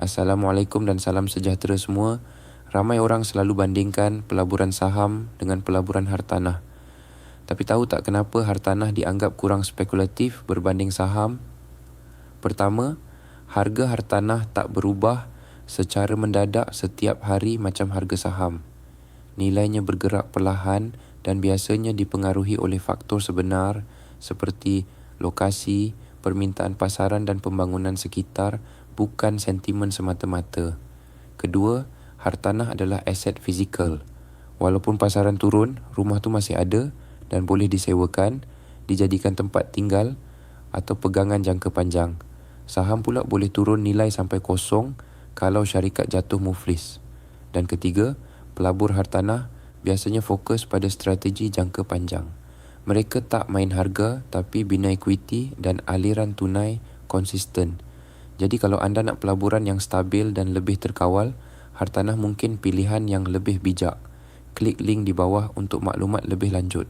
Assalamualaikum dan salam sejahtera semua. Ramai orang selalu bandingkan pelaburan saham dengan pelaburan hartanah. Tapi tahu tak kenapa hartanah dianggap kurang spekulatif berbanding saham? Pertama, harga hartanah tak berubah secara mendadak setiap hari macam harga saham. Nilainya bergerak perlahan dan biasanya dipengaruhi oleh faktor sebenar seperti lokasi, permintaan pasaran dan pembangunan sekitar bukan sentimen semata-mata. Kedua, hartanah adalah aset fizikal. Walaupun pasaran turun, rumah tu masih ada dan boleh disewakan, dijadikan tempat tinggal atau pegangan jangka panjang. Saham pula boleh turun nilai sampai kosong kalau syarikat jatuh muflis. Dan ketiga, pelabur hartanah biasanya fokus pada strategi jangka panjang. Mereka tak main harga tapi bina equity dan aliran tunai konsisten. Jadi kalau anda nak pelaburan yang stabil dan lebih terkawal, hartanah mungkin pilihan yang lebih bijak. Klik link di bawah untuk maklumat lebih lanjut.